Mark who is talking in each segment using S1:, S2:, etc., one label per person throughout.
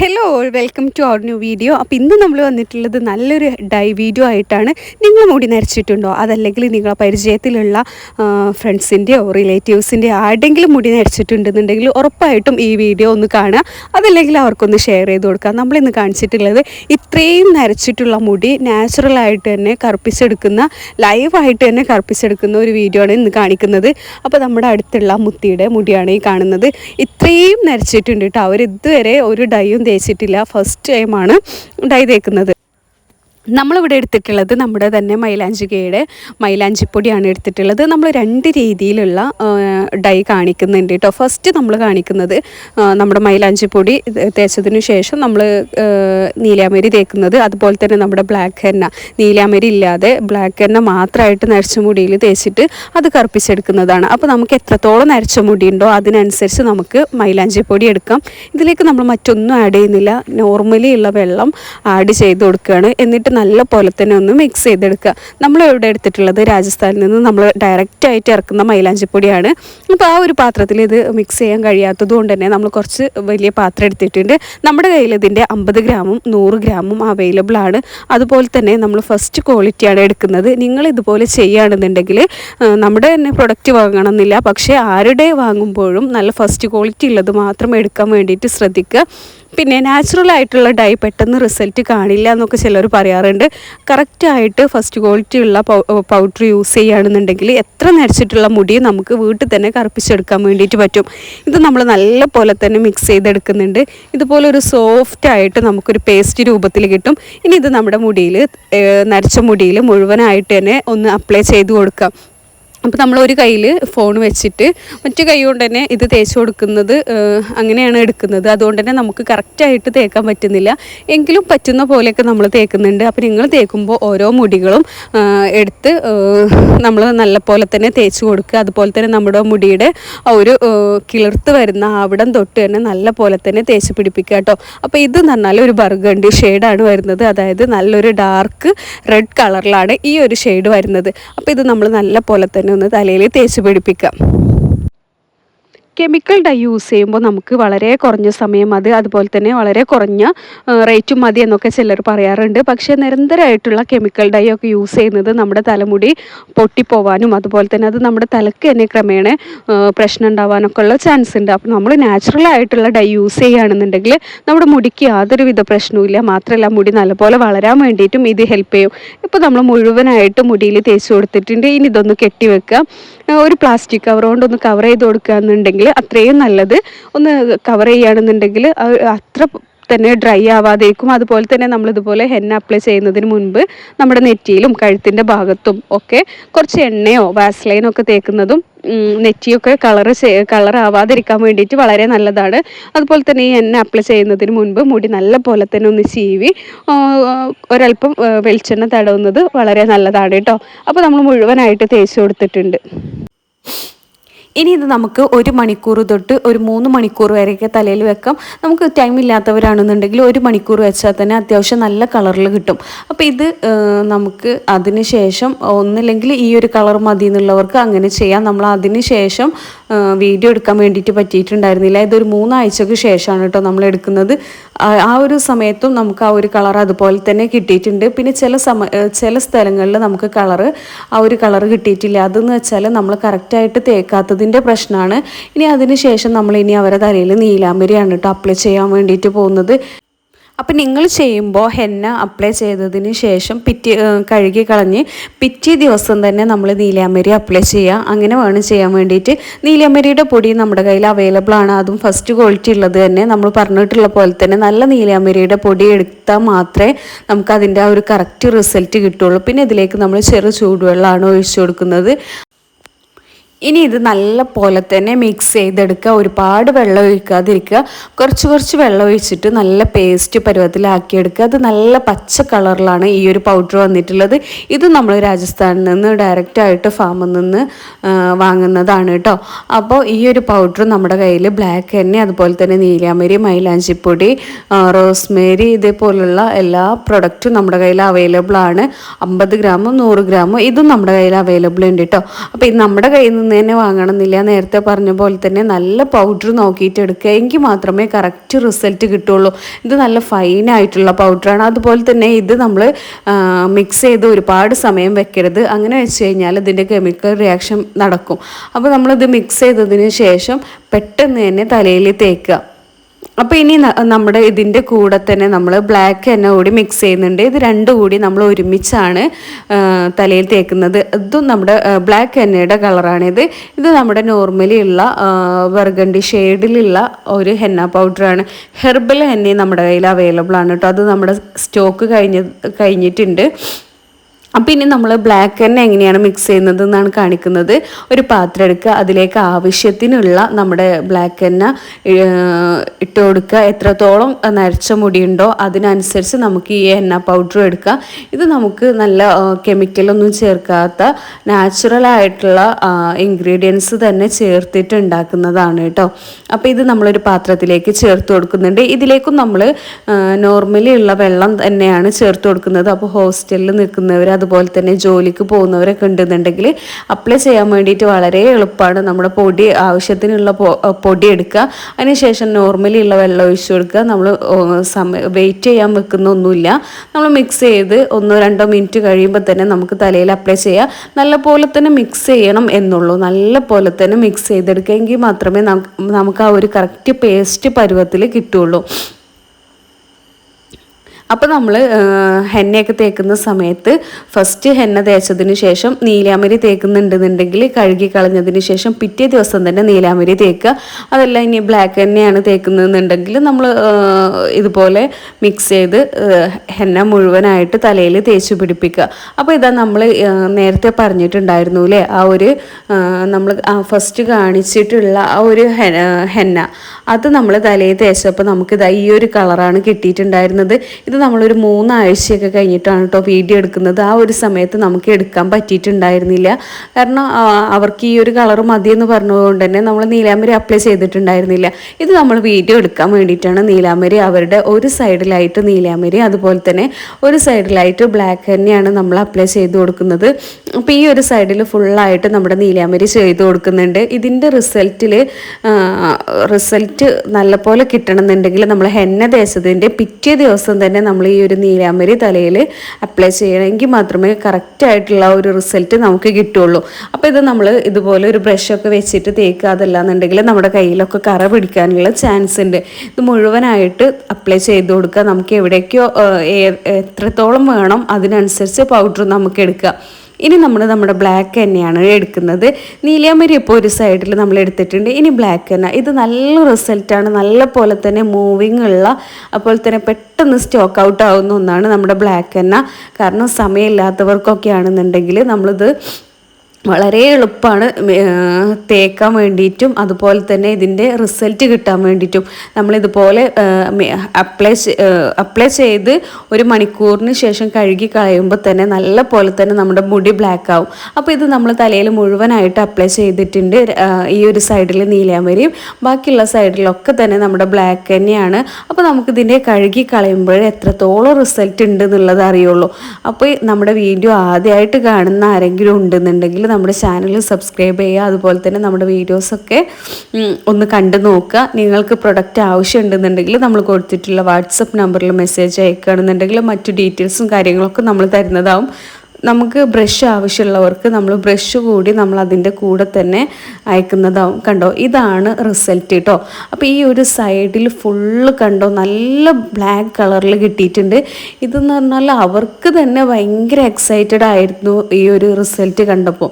S1: Hello welcome to our new video അപ്പോൾ ഇന്ന് നമ്മൾ വന്നിട്ടുള്ളത് നല്ലൊരു ഡൈ വീഡിയോ ആയിട്ടാണ് നിങ്ങൾ മുടി നരച്ചിട്ടുണ്ടോ? അതല്ലെങ്കിൽ നിങ്ങളെ പരിചയത്തിലുള്ള ഫ്രണ്ട്സിന്റെയോ റിലേറ്റീവ്സിന്റെയോ ആരുടെങ്കിലും മുടി നരച്ചിട്ടുണ്ടെന്നുണ്ടെങ്കിൽ ഉറപ്പായിട്ടും ഈ വീഡിയോ ഒന്ന് കാണുക. അതല്ലെങ്കിൽ അവർക്കൊന്ന് ഷെയർ ചെയ്ത് കൊടുക്കുക. നമ്മളിന്ന് കാണിച്ചിട്ടുള്ളത് ഇത്രയും നരച്ചിട്ടുള്ള മുടി നാച്ചുറലായിട്ട് തന്നെ കറുപ്പിച്ചെടുക്കുന്ന ലൈവായിട്ട് തന്നെ കറുപ്പിച്ചെടുക്കുന്ന ഒരു വീഡിയോ ആണ് ഇന്ന് കാണിക്കുന്നത്. അപ്പോൾ നമ്മുടെ അടുത്തുള്ള മുത്തിയുടെ മുടിയാണ് ഈ കാണുന്നത്. ഇത്രയും നരച്ചിട്ടുണ്ട് കേട്ടോ. അവർ ഇതുവരെ ഒരു ഡൈയും തേച്ചിട്ടില്ല ഫസ്റ്റ് ടൈമാണ് ഡൈ തേക്കുന്നത്. നമ്മളിവിടെ എടുത്തിട്ടുള്ളത് നമ്മുടെ തന്നെ മൈലാഞ്ചികയുടെ മൈലാഞ്ചിപ്പൊടിയാണ് എടുത്തിട്ടുള്ളത്. നമ്മൾ രണ്ട് രീതിയിലുള്ള ഡൈ കാണിക്കുന്നുണ്ട് കേട്ടോ. ഫസ്റ്റ് നമ്മൾ കാണിക്കുന്നത് നമ്മുടെ മൈലാഞ്ചിപ്പൊടി തേച്ചതിനു ശേഷം നമ്മൾ നീലാമരി തേക്കുന്നത്. അതുപോലെ തന്നെ നമ്മുടെ ബ്ലാക്ക് ഹെന്ന നീലാമരി ഇല്ലാതെ ബ്ലാക്ക് ഹെന്ന മാത്രമായിട്ട് നരച്ച മുടിയിൽ തേച്ചിട്ട് അത് കറുപ്പിച്ചെടുക്കുന്നതാണ്. അപ്പോൾ നമുക്ക് എത്രത്തോളം നരച്ച മുടി ഉണ്ടോ അതിനനുസരിച്ച് നമുക്ക് മൈലാഞ്ചിപ്പൊടി എടുക്കാം. ഇതിലേക്ക് നമ്മൾ മറ്റൊന്നും ആഡ് ചെയ്യുന്നില്ല. നോർമലി ഉള്ള വെള്ളം ആഡ് ചെയ്ത് കൊടുക്കുകയാണ്. എന്നിട്ട് നല്ല പോലെ തന്നെ ഒന്ന് മിക്സ് ചെയ്തെടുക്കുക. നമ്മൾ ഇവിടെ എടുത്തിട്ടുള്ളത്? രാജസ്ഥാനിൽ നിന്ന് നമ്മൾ ഡയറക്റ്റ് ആയിട്ട് ഇറക്കുന്ന മൈലാഞ്ചിപ്പൊടിയാണ്. അപ്പോൾ ആ ഒരു പാത്രത്തിൽ ഇത് മിക്സ് ചെയ്യാൻ കഴിയാത്തത് കൊണ്ട് തന്നെ നമ്മൾ കുറച്ച് വലിയ പാത്രം എടുത്തിട്ടുണ്ട്. നമ്മുടെ കയ്യിൽ ഇതിന്റെ അമ്പത് ഗ്രാമും നൂറ് ഗ്രാമും അവൈലബിൾ ആണ്. അതുപോലെ തന്നെ നമ്മൾ ഫസ്റ്റ് ക്വാളിറ്റിയാണ് എടുക്കുന്നത്. നിങ്ങൾ ഇതുപോലെ ചെയ്യുകയാണെന്നുണ്ടെങ്കിൽ നമ്മുടെ തന്നെ പ്രൊഡക്റ്റ് വാങ്ങണമെന്നില്ല. പക്ഷേ ആരുടെ വാങ്ങുമ്പോഴും നല്ല ഫസ്റ്റ് ക്വാളിറ്റി ഉള്ളത് മാത്രം എടുക്കാൻ വേണ്ടിയിട്ട് ശ്രദ്ധിക്കുക. പിന്നെ നാച്ചുറൽ ആയിട്ടുള്ള ഡൈ പെട്ടെന്ന് റിസൾട്ട് കാണില്ല എന്നൊക്കെ ചിലർ പറയാറുണ്ട്. കറക്റ്റായിട്ട് ഫസ്റ്റ് ക്വാളിറ്റി ഉള്ള പൗഡർ യൂസ് ചെയ്യുകയാണെന്നുണ്ടെങ്കിൽ എത്ര നരച്ചിട്ടുള്ള മുടി നമുക്ക് വീട്ടിൽ തന്നെ കറുപ്പിച്ചെടുക്കാൻ വേണ്ടിയിട്ട് പറ്റും. ഇത് നമ്മൾ നല്ല പോലെ തന്നെ മിക്സ് ചെയ്തെടുക്കുന്നുണ്ട്. ഇതുപോലെ ഒരു സോഫ്റ്റ് ആയിട്ട് നമുക്കൊരു പേസ്റ്റ് രൂപത്തിൽ കിട്ടും. ഇനി ഇത് നമ്മുടെ മുടിയിൽ നരച്ച മുടിയിൽ മുഴുവനായിട്ട് തന്നെ ഒന്ന് അപ്ലൈ ചെയ്ത് കൊടുക്കാം. അപ്പോൾ നമ്മൾ ഒരു കയ്യിൽ ഫോൺ വെച്ചിട്ട് മറ്റു കൈ കൊണ്ട് തന്നെ ഇത് തേച്ച് കൊടുക്കുന്നത് അങ്ങനെയാണ് എടുക്കുന്നത്. അതുകൊണ്ട് തന്നെ നമുക്ക് കറക്റ്റായിട്ട് തേക്കാൻ പറ്റുന്നില്ല. എങ്കിലും പറ്റുന്ന പോലെയൊക്കെ നമ്മൾ തേക്കുന്നുണ്ട്. അപ്പോൾ നിങ്ങൾ തേക്കുമ്പോൾ ഓരോ മുടികളും എടുത്ത് നമ്മൾ നല്ല പോലെ തന്നെ തേച്ച് കൊടുക്കുക. അതുപോലെ തന്നെ നമ്മുടെ മുടിയുടെ ഒരു കിളിർത്ത് വരുന്ന അവിടം തൊട്ട് തന്നെ നല്ല പോലെ തന്നെ തേച്ച് പിടിപ്പിക്കുക കേട്ടോ. അപ്പോൾ ഇത് പറഞ്ഞാൽ ഒരു ബർഗണ്ടി ഷെയ്ഡാണ് വരുന്നത്. അതായത് നല്ലൊരു ഡാർക്ക് റെഡ് കളറിലാണ് ഈ ഒരു ഷെയ്ഡ് വരുന്നത്. അപ്പോൾ ഇത് നമ്മൾ നല്ല പോലെ തന്നെ ഒന്ന് തലയിൽ തേച്ച് പിടിപ്പിക്കാം. കെമിക്കൽ ഡൈ യൂസ് ചെയ്യുമ്പോൾ നമുക്ക് വളരെ കുറഞ്ഞ സമയം മതി അതുപോലെ തന്നെ വളരെ കുറഞ്ഞ റേറ്റും മതി എന്നൊക്കെ ചിലർ പറയാറുണ്ട്. പക്ഷേ നിരന്തരമായിട്ടുള്ള കെമിക്കൽ ഡൈ ഒക്കെ യൂസ് ചെയ്യുന്നത് നമ്മുടെ തലമുടി പൊട്ടിപ്പോവാനും അതുപോലെ തന്നെ അത് നമ്മുടെ തലക്ക് തന്നെ ക്രമേണ പ്രശ്നം ഉണ്ടാവാനൊക്കെ ഉള്ള ചാൻസ് ഉണ്ട്. അപ്പോൾ നമ്മൾ നാച്ചുറൽ ആയിട്ടുള്ള ഡൈ യൂസ് ചെയ്യുകയാണെന്നുണ്ടെങ്കിൽ നമ്മുടെ മുടിക്ക് യാതൊരുവിധ പ്രശ്നവുമില്ല മാത്രമല്ല മുടി നല്ലപോലെ വളരാൻ വേണ്ടിയിട്ടും ഇത് ഹെൽപ്പ് ചെയ്യും. ഇപ്പോൾ നമ്മൾ മുഴുവനായിട്ട് മുടിയിൽ തേച്ച് കൊടുത്തിട്ടുണ്ട്. ഇനി ഇതൊന്ന് കെട്ടി വെക്കുക ഒരു പ്ലാസ്റ്റിക് കവർ കൊണ്ടൊന്ന് കവർ ചെയ്ത് കൊടുക്കുക എന്നുണ്ടെങ്കിൽ അത്രയും നല്ലത്. ഒന്ന് കവർ ചെയ്യുകയാണെന്നുണ്ടെങ്കിൽ അത്ര തന്നെ ഡ്രൈ ആവാതേക്കും അതുപോലെ തന്നെ നമ്മളിതുപോലെ ഹെന്ന അപ്ലൈ ചെയ്യുന്നതിന് മുൻപ് നമ്മുടെ നെറ്റിയിലും കഴുത്തിന്റെ ഭാഗത്തും ഒക്കെ കുറച്ച് എണ്ണയോ വാസ്ലൈനോ ഒക്കെ തേക്കുന്നതും നെറ്റിയൊക്കെ കളർ കളർ ആവാതിരിക്കാൻ വേണ്ടിയിട്ട് വളരെ നല്ലതാണ്. അതുപോലെ തന്നെ ഈ എണ്ണ അപ്ലൈ ചെയ്യുന്നതിന് മുൻപ് മുടി നല്ല പോലെ തന്നെ ഒന്ന് ചീവി ഒരല്പം വെളിച്ചെണ്ണ തടവുന്നത് വളരെ നല്ലതാണ് കേട്ടോ. അപ്പോൾ നമ്മൾ മുഴുവനായിട്ട് തേച്ച് കൊടുത്തിട്ടുണ്ട്. ഇനി ഇത് നമുക്ക് ഒരു മണിക്കൂർ തൊട്ട് ഒരു മൂന്ന് മണിക്കൂർ വരെയൊക്കെ തലയിൽ വെക്കാം. നമുക്ക് ടൈം ഇല്ലാത്തവരാണെന്നുണ്ടെങ്കിൽ ഒരു മണിക്കൂർ വെച്ചാൽ തന്നെ അത്യാവശ്യം നല്ല കളറിൽ കിട്ടും. അപ്പോൾ ഇത് നമുക്ക് അതിന് ശേഷം ഒന്നില്ലെങ്കിൽ ഈ ഒരു കളർ മതി എന്നുള്ളവർക്ക് അങ്ങനെ ചെയ്യാം. നമ്മൾ അതിന് ശേഷം വീഡിയോ എടുക്കാൻ വേണ്ടിയിട്ട് പറ്റിയിട്ടുണ്ടായിരുന്നില്ല. ഇതൊരു മൂന്നാഴ്ചക്ക് ശേഷമാണ് കേട്ടോ നമ്മൾ എടുക്കുന്നത്. ആ- ഒരു സമയത്തും നമുക്ക് ആ ഒരു കളർ അതുപോലെ തന്നെ കിട്ടിയിട്ടുണ്ട്. പിന്നെ ചില സമ ചില സ്ഥലങ്ങളിൽ നമുക്ക് കളറ് ആ ഒരു കളർ കിട്ടിയിട്ടില്ല. അതെന്ന് വെച്ചാൽ നമ്മൾ കറക്റ്റായിട്ട് തേക്കാത്തതിന്റെ പ്രശ്നമാണ്. ഇനി അതിന് ശേഷം നമ്മൾ ഇനി അവരെ തലയിൽ നീലാംബരിയാണ് കേട്ടോ അപ്ലൈ ചെയ്യാൻ വേണ്ടിയിട്ട് പോകുന്നത്. അപ്പം നിങ്ങൾ ചെയ്യുമ്പോൾ ഹെന്ന അപ്ലൈ ചെയ്തതിന് ശേഷം പിറ്റി കഴുകി കളഞ്ഞ് പിറ്റേ ദിവസം തന്നെ നമ്മൾ നീലാമ്പരി അപ്ലൈ ചെയ്യുക. അങ്ങനെ വേണം ചെയ്യാൻ വേണ്ടിയിട്ട്. നീലാമ്പരിയുടെ പൊടി നമ്മുടെ കയ്യിൽ അവൈലബിൾ ആണ്. അതും ഫസ്റ്റ് ക്വാളിറ്റി ഉള്ളത് തന്നെ. നമ്മൾ പറഞ്ഞിട്ടുള്ള പോലെ തന്നെ നല്ല നീലാമ്പരിയുടെ പൊടി എടുത്താൽ മാത്രമേ നമുക്ക് അതിന്റെ ആ ഒരു കറക്റ്റ് റിസൾട്ട് കിട്ടുള്ളൂ. പിന്നെ ഇതിലേക്ക് നമ്മൾ ചെറു ചൂടുവെള്ളമാണ് ഒഴിച്ചു കൊടുക്കുന്നത്. ഇനി ഇത് നല്ല പോലെ തന്നെ മിക്സ് ചെയ്തെടുക്കുക. ഒരുപാട് വെള്ളം ഒഴിക്കാതിരിക്കുക. കുറച്ച് കുറച്ച് വെള്ളം ഒഴിച്ചിട്ട് നല്ല പേസ്റ്റ് പരുവത്തിലാക്കിയെടുക്കുക. അത് നല്ല പച്ച കളറിലാണ് ഈ ഒരു പൗഡർ വന്നിട്ടുള്ളത്. ഇത് നമ്മൾ രാജസ്ഥാനിൽ നിന്ന് ഡയറക്റ്റ് ആയിട്ട് ഫാമിൽ നിന്ന് വാങ്ങുന്നതാണ് കേട്ടോ അപ്പോൾ ഈ ഒരു പൗഡർ നമ്മുടെ കയ്യിൽ ബ്ലാക്ക് എണ്ണ അതുപോലെ തന്നെ നീലാമരി മൈലാഞ്ചിപ്പൊടി റോസ്മേരി ഇതേപോലുള്ള എല്ലാ പ്രൊഡക്റ്റും നമ്മുടെ കയ്യിൽ അവൈലബിൾ ആണ്. അമ്പത് ഗ്രാമും നൂറ് ഗ്രാമും ഇതും നമ്മുടെ കയ്യിൽ അവൈലബിൾ ഉണ്ട് കേട്ടോ അപ്പോൾ ഇത് നമ്മുടെ കയ്യിൽ നിന്ന് തന്നെ വാങ്ങണമെന്നില്ല. നേരത്തെ പറഞ്ഞ പോലെ തന്നെ നല്ല പൗഡർ നോക്കിയിട്ട് എടുക്കുക. എങ്കിൽ മാത്രമേ കറക്റ്റ് റിസൾട്ട് കിട്ടുള്ളൂ. ഇത് നല്ല ഫൈൻ ആയിട്ടുള്ള പൗഡറാണ് അതുപോലെ തന്നെ ഇത് നമ്മൾ മിക്സ് ചെയ്ത് ഒരുപാട് സമയം വെക്കരുത്. അങ്ങനെ വെച്ച് കഴിഞ്ഞാൽ ഇതിന്റെ കെമിക്കൽ റിയാക്ഷൻ നടക്കും. അപ്പോൾ നമ്മളിത് മിക്സ് ചെയ്തതിന് ശേഷം പെട്ടെന്ന് തന്നെ തലയിൽ തേക്കുക. അപ്പോൾ ഇനി നമ്മുടെ ഇതിന്റെ കൂടെ തന്നെ നമ്മൾ ബ്ലാക്ക് എണ്ണ കൂടി മിക്സ് ചെയ്യുന്നുണ്ട്. ഇത് രണ്ടും കൂടി നമ്മൾ ഒരുമിച്ചാണ് തലയിൽ തേക്കുന്നത്. ഇതും നമ്മുടെ ബ്ലാക്ക് എണ്ണയുടെ കളറാണിത് ഇത്. നമ്മുടെ നോർമലി ഉള്ള വെർഗണ്ടി ഷെയ്ഡിലുള്ള ഒരു ഹെന്ന പൗഡറാണ് ഹെർബൽ ഹെന്നയും നമ്മുടെ കയ്യിൽ അവൈലബിൾ ആണ് കേട്ടോ അത് നമ്മുടെ സ്റ്റോക്ക് കഴിഞ്ഞ കഴിഞ്ഞിട്ടുണ്ട്. അപ്പം ഇനി നമ്മൾ ബ്ലാക്ക് എണ്ണ എങ്ങനെയാണ് മിക്സ് ചെയ്യുന്നത് എന്നാണ് കാണിക്കുന്നത്. ഒരു പാത്രം എടുക്കുക. അതിലേക്ക് ആവശ്യത്തിനുള്ള നമ്മുടെ ബ്ലാക്ക് എണ്ണ ഇട്ട് കൊടുക്കുക. എത്രത്തോളം നരച്ച മുടിയുണ്ടോ അതിനനുസരിച്ച് നമുക്ക് ഈ എണ്ണ പൗഡർ എടുക്കുക. ഇത് നമുക്ക് നല്ല കെമിക്കലൊന്നും ചേർക്കാത്ത നാച്ചുറൽ ആയിട്ടുള്ള ഇൻഗ്രീഡിയൻസ് തന്നെ ചേർത്തിട്ട് ഉണ്ടാക്കുന്നതാണ് കേട്ടോ. അപ്പോൾ ഇത് നമ്മളൊരു പാത്രത്തിലേക്ക് ചേർത്ത് കൊടുക്കുന്നുണ്ട്. ഇതിലേക്കും നമ്മൾ നോർമലി ഉള്ള വെള്ളം തന്നെയാണ് ചേർത്ത് കൊടുക്കുന്നത്. അപ്പോൾ ഹോസ്റ്റലിൽ നിൽക്കുന്നവർ അതുപോലെ തന്നെ ജോലിക്ക് പോകുന്നവരൊക്കെ ഉണ്ടെന്നുണ്ടെങ്കിൽ അപ്ലൈ ചെയ്യാൻ വേണ്ടിയിട്ട് വളരെ എളുപ്പമാണ്. നമ്മുടെ പൊടി ആവശ്യത്തിനുള്ള പൊടി എടുക്കുക. അതിനുശേഷം നോർമലി ഉള്ള വെള്ളം ഒഴിച്ചു കൊടുക്കുക. നമ്മൾ സമയം വെയിറ്റ് ചെയ്യാൻ വെക്കുന്നൊന്നുമില്ല. നമ്മൾ മിക്സ് ചെയ്ത് ഒന്നോ രണ്ടോ മിനിറ്റ് കഴിയുമ്പോൾ തന്നെ നമുക്ക് തലയിൽ അപ്ലൈ ചെയ്യാം. നല്ല പോലെ തന്നെ മിക്സ് ചെയ്യണം എന്നുള്ളൂ. നല്ല പോലെ തന്നെ മിക്സ് ചെയ്തെടുക്കുക എങ്കിൽ മാത്രമേ നമുക്ക് ആ ഒരു കറക്റ്റ് പേസ്റ്റ് പരുവത്തിൽ കിട്ടുള്ളൂ അപ്പോൾ നമ്മൾ ഹെന്നയൊക്കെ തേക്കുന്ന സമയത്ത് ഫസ്റ്റ് ഹെന്ന തേച്ചതിന് ശേഷം നീലാമരി തേക്കുന്നുണ്ടെന്നുണ്ടെങ്കിൽ കഴുകി കളഞ്ഞതിന് ശേഷം പിറ്റേ ദിവസം തന്നെ നീലാമരി തേക്കുക. അതല്ല ഇനി ബ്ലാക്ക് ഹെന്നയാണ് തേക്കുന്നതെന്നുണ്ടെങ്കിൽ നമ്മൾ ഇതുപോലെ മിക്സ് ചെയ്ത് ഹെന്ന മുഴുവനായിട്ട് തലയിൽ തേച്ച് പിടിപ്പിക്കുക. അപ്പോൾ ഇതാ നമ്മൾ നേരത്തെ പറഞ്ഞിട്ടുണ്ടായിരുന്നു അല്ലേ ആ ഒരു നമ്മൾ ഫസ്റ്റ് കാണിച്ചിട്ടുള്ള ആ ഒരു ഹെന്ന. അത് നമ്മൾ തലയിൽ തേച്ചപ്പോൾ നമുക്കിതാ ഈ ഒരു കളറാണ് കിട്ടിയിട്ടുണ്ടായിരുന്നത്. ഇത് നമ്മളൊരു മൂന്നാഴ്ചയൊക്കെ കഴിഞ്ഞിട്ടാണ് കേട്ടോ വീഡിയോ എടുക്കുന്നത്. ആ ഒരു സമയത്ത് നമുക്ക് എടുക്കാൻ പറ്റിയിട്ടുണ്ടായിരുന്നില്ല. കാരണം അവർക്ക് ഈ ഒരു കളർ എന്ന് പറഞ്ഞതുകൊണ്ട് തന്നെ നമ്മൾ നീലാമരി അപ്ലൈ ചെയ്തിട്ടുണ്ടായിരുന്നില്ല. ഇത് നമ്മൾ വീഡിയോ എടുക്കാൻ വേണ്ടിയിട്ടാണ് നീലാമരി അവരുടെ ഒരു സൈഡിലായിട്ട് നീലാമരി അതുപോലെ തന്നെ ഒരു സൈഡിലായിട്ട് ബ്ലാക്ക് തന്നെയാണ് നമ്മൾ അപ്ലൈ ചെയ്ത് കൊടുക്കുന്നത്. അപ്പോൾ ഈ ഒരു സൈഡിൽ ഫുള്ളായിട്ട് നമ്മുടെ നീലാമരി ചെയ്ത് കൊടുക്കുന്നുണ്ട്. ഇതിന്റെ റിസൾട്ടിൽ റിസൾട്ട് നല്ലപോലെ കിട്ടണമെന്നുണ്ടെങ്കിൽ നമ്മൾ ഹെന്ന ദേശത്തിന്റെ പിറ്റേ ദിവസം തന്നെ നമ്മൾ ഈ ഒരു നീലാമ്പരി തലയിൽ അപ്ലൈ ചെയ്യണമെങ്കിൽ മാത്രമേ കറക്റ്റായിട്ടുള്ള ഒരു റിസൾട്ട് നമുക്ക് കിട്ടുള്ളൂ. അപ്പോൾ ഇത് നമ്മൾ ഇതുപോലെ ഒരു ബ്രഷൊക്കെ വെച്ചിട്ട് തേക്കുക അതല്ലാന്നുണ്ടെങ്കിൽ നമ്മുടെ കയ്യിലൊക്കെ കറ പിടിക്കാനുള്ള ചാൻസ് ഉണ്ട്. ഇത് മുഴുവനായിട്ട് അപ്ലൈ ചെയ്ത് കൊടുക്കുക. നമുക്ക് എവിടേക്കോ എത്രത്തോളം വേണം അതിനനുസരിച്ച് പൗഡർ നമുക്ക് എടുക്കുക. ഇനി നമ്മൾ നമ്മുടെ ബ്ലാക്ക് എണ്ണയാണ് എടുക്കുന്നത്. നീലിയാമരി ഇപ്പോൾ ഒരു സൈഡിൽ നമ്മൾ എടുത്തിട്ടുണ്ട്. ഇനി ബ്ലാക്ക് എണ്ണ ഇത് നല്ല റിസൾട്ടാണ് നല്ല പോലെ തന്നെ മൂവിങ് ഉള്ള അപ്പോൾ തന്നെ പെട്ടെന്ന് സ്റ്റോക്ക് ഔട്ട് ആവുന്ന ഒന്നാണ് നമ്മുടെ ബ്ലാക്ക് എണ്ണ കാരണം സമയമില്ലാത്തവർക്കൊക്കെ ആണെന്നുണ്ടെങ്കിൽ നമ്മളിത് വളരെ എളുപ്പമാണ് തേക്കാൻ വേണ്ടിയിട്ടും അതുപോലെ തന്നെ ഇതിന്റെ റിസൾട്ട് കിട്ടാൻ വേണ്ടിയിട്ടും നമ്മളിതുപോലെ അപ്ലൈ അപ്ലൈ ചെയ്ത് ഒരു മണിക്കൂറിന് ശേഷം കഴുകി കളയുമ്പോൾ തന്നെ നല്ല പോലെ തന്നെ നമ്മുടെ മുടി ബ്ലാക്ക് ആവും. അപ്പോൾ ഇത് നമ്മൾ തലയിൽ മുഴുവനായിട്ട് അപ്ലൈ ചെയ്തിട്ടുണ്ട് ഈ ഒരു സൈഡിൽ നീലാമരിയും ബാക്കിയുള്ള സൈഡിലൊക്കെ തന്നെ നമ്മുടെ ബ്ലാക്ക് തന്നെയാണ്. അപ്പോൾ നമുക്കിതിന്റെ കഴുകി കളയുമ്പോൾ എത്രത്തോളം റിസൾട്ട് ഉണ്ട് എന്നുള്ളത് അറിയുള്ളൂ. അപ്പോൾ നമ്മുടെ വീഡിയോ ആദ്യമായിട്ട് കാണുന്ന ആരെങ്കിലും ഉണ്ടെന്നുണ്ടെങ്കിൽ നമ്മുടെ ചാനൽ സബ്സ്ക്രൈബ് ചെയ്യുക. അതുപോലെ തന്നെ നമ്മുടെ വീഡിയോസൊക്കെ ഒന്ന് കണ്ടു നോക്കുക. നിങ്ങൾക്ക് പ്രൊഡക്റ്റ് ആവശ്യമുണ്ടെന്നുണ്ടെങ്കിൽ നമ്മൾ കൊടുത്തിട്ടുള്ള വാട്സപ്പ് നമ്പറിൽ മെസ്സേജ് അയക്കുകയാണെന്നുണ്ടെങ്കിൽ മറ്റു ഡീറ്റെയിൽസും കാര്യങ്ങളൊക്കെ നമ്മൾ തരുന്നതാവും. നമുക്ക് ബ്രഷ് ആവശ്യമുള്ളവർക്ക് നമ്മൾ ബ്രഷ് കൂടി നമ്മൾ അതിന്റെ കൂടെ തന്നെ അയക്കുന്നതാവും കണ്ടോ? ഇതാണ് റിസൾട്ട് കേട്ടോ അപ്പോൾ ഈ ഒരു സൈഡിൽ ഫുള്ള് കണ്ടോ? നല്ല ബ്ലാക്ക് കളറിൽ കിട്ടിയിട്ടുണ്ട്. ഇതെന്ന് പറഞ്ഞാൽ അവർക്ക് തന്നെ ഭയങ്കര എക്സൈറ്റഡ് ആയിരുന്നു ഈ ഒരു റിസൾട്ട് കണ്ടപ്പോൾ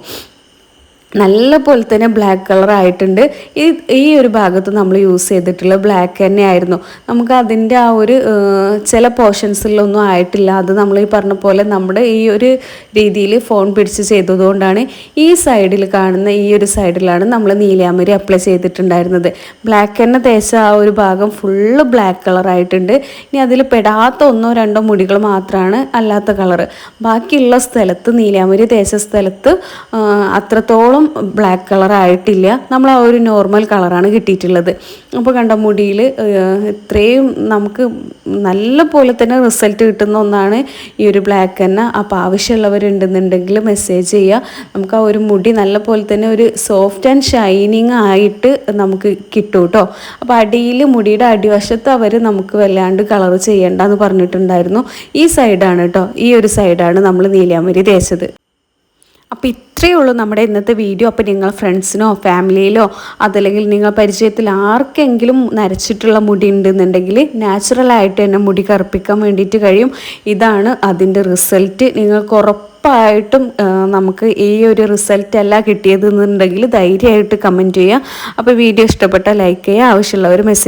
S1: നല്ല പോലെ തന്നെ ബ്ലാക്ക് കളർ ആയിട്ടുണ്ട്. ഈ ഈ ഒരു ഭാഗത്ത് നമ്മൾ യൂസ് ചെയ്തിട്ടുള്ള ബ്ലാക്ക് തന്നെ ആയിരുന്നു നമുക്ക് അതിന്റെ ആ ഒരു ചില പോർഷൻസിലൊന്നും ആയിട്ടില്ല. അത് നമ്മൾ ഈ പറഞ്ഞ പോലെ നമ്മുടെ ഈ ഒരു രീതിയിൽ ഫോൺ പിടിച്ച് ചെയ്തതുകൊണ്ടാണ് ഈ സൈഡിൽ കാണുന്ന ഈ ഒരു സൈഡിലാണ് നമ്മൾ നീലാമരി അപ്ലൈ ചെയ്തിട്ടുണ്ടായിരുന്നത്. ബ്ലാക്ക് തന്നെ തേച്ച ആ ഒരു ഭാഗം ഫുള്ള് ബ്ലാക്ക് കളർ ആയിട്ടുണ്ട്. ഇനി അതിൽ പെടാത്ത ഒന്നോ രണ്ടോ മുടികൾ മാത്രമാണ് അല്ലാത്ത കളറ് ബാക്കിയുള്ള സ്ഥലത്ത് നീലാമരി തേച്ച സ്ഥലത്ത് ആ, അത്രത്തോളം ബ്ലാക്ക് കളർ ആയിട്ടില്ല. നമ്മൾ ആ ഒരു നോർമൽ കളറാണ് കിട്ടിയിട്ടുള്ളത്. അപ്പോൾ കണ്ട മുടിയിൽ ഇത്രയും നമുക്ക് നല്ല പോലെ തന്നെ റിസൾട്ട് കിട്ടുന്ന ഒന്നാണ് ഈ ഒരു ബ്ലാക്ക് തന്നെ. അപ്പോൾ ആവശ്യമുള്ളവരുണ്ടെന്നുണ്ടെങ്കിൽ മെസ്സേജ് ചെയ്യുക നമുക്ക് ആ ഒരു മുടി നല്ല പോലെ തന്നെ ഒരു സോഫ്റ്റ് ആൻഡ് ഷൈനിങ് ആയിട്ട് നമുക്ക് കിട്ടും കേട്ടോ. അപ്പോൾ അടിയിൽ മുടിയുടെ അടിവശത്ത് അവർ നമുക്ക് വല്ലാണ്ട് കളർ ചെയ്യേണ്ടെന്ന് പറഞ്ഞിട്ടുണ്ടായിരുന്നു. ഈ സൈഡാണ് കേട്ടോ. ഈ ഒരു സൈഡാണ് നമ്മൾ നീലാമരി തേച്ചത്. അപ്പോൾ ഇത്രയേ ഉള്ളൂ നമ്മുടെ ഇന്നത്തെ വീഡിയോ. അപ്പോൾ നിങ്ങൾ ഫ്രണ്ട്സിനോ ഫാമിലിയിലോ അതല്ലെങ്കിൽ നിങ്ങൾ പരിചയത്തിൽ ആർക്കെങ്കിലും നരച്ചിട്ടുള്ള മുടി ഉണ്ടെന്നുണ്ടെങ്കിൽ നാച്ചുറലായിട്ട് തന്നെ മുടി കറുപ്പിക്കാൻ വേണ്ടിയിട്ട് കഴിയും. ഇതാണ് അതിന്റെ റിസൾട്ട് നിങ്ങൾക്ക് ഉറപ്പായിട്ടും നമുക്ക് ഈ ഒരു റിസൾട്ട് അല്ല കിട്ടിയതെന്നുണ്ടെങ്കിൽ ധൈര്യമായിട്ട് കമന്റ് ചെയ്യുക. അപ്പോൾ വീഡിയോ ഇഷ്ടപ്പെട്ടാൽ ലൈക്ക് ചെയ്യുക. ആവശ്യമുള്ളവർ മെസ്സേജ്